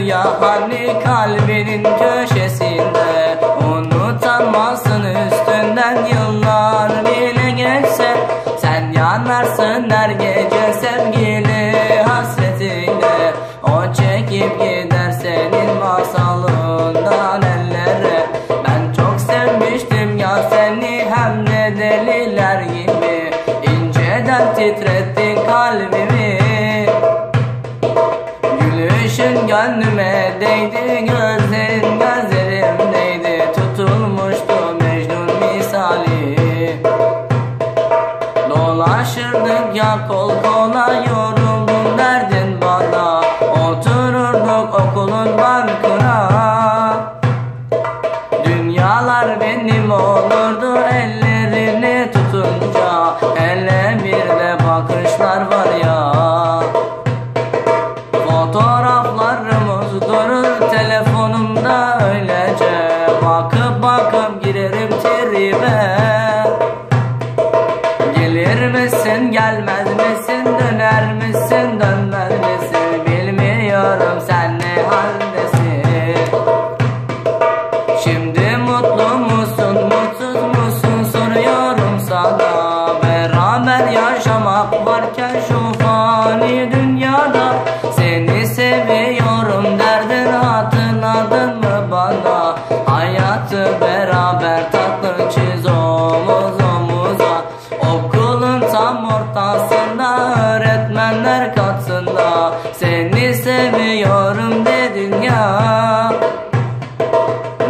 yabani kalbinin köşesinde Unutamazsın üstünden yıllar bile geçse. Sen yanarsın her gece sevgili hasretine O çekip gider senin masalından ellere Ben çok sevmiştim ya seni hem de deliler gibi. İnceden titrettin kalbim gönlüme değdi gözlerin gözlerim değdi. Tutulmuştu Mecnun misali. Dolaşırdık ya kol kol. Tribe Gelir misin gelmez misin döner misin dönmez misin? Bilmiyorum sen ne haldesin. Şimdi mutlu musun mutsuz musun? Soruyorum sana. Beraber yaşamak varken şu fani dünyada beraber tatlı çiz omuz omuza. Okulun tam ortasında öğretmenler katında Seni seviyorum dedin ya.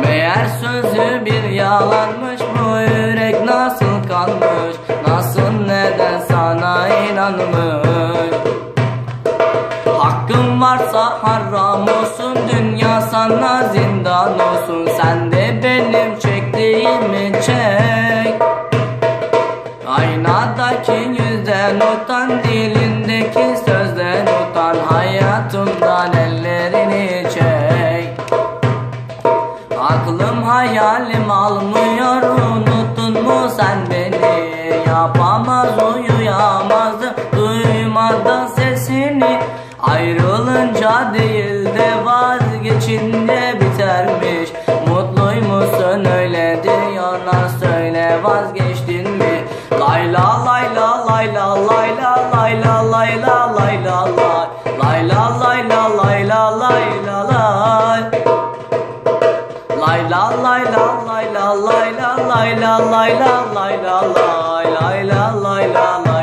Meğer sözü bir yalanmış bu yürek nasıl kanmış Nasıl neden sana inanmış? Hakkın varsa haram olsun dünya sana zindan olsun. Sen yüzden utan dilindeki sözden utan Hayatımdan ellerini çek? Aklım hayalim almıyor unuttun mu sen beni? Yapamaz uyuyamazdım duymadan sesini. Ayrılınca değil de vazgeçince bitermiş. Mutluymuşsun öyle diyorlar söyle vazgeçtin layla layla layla lay Layla layla layla layla lay Layla layla layla layla layla layla layla lay Layla layla layla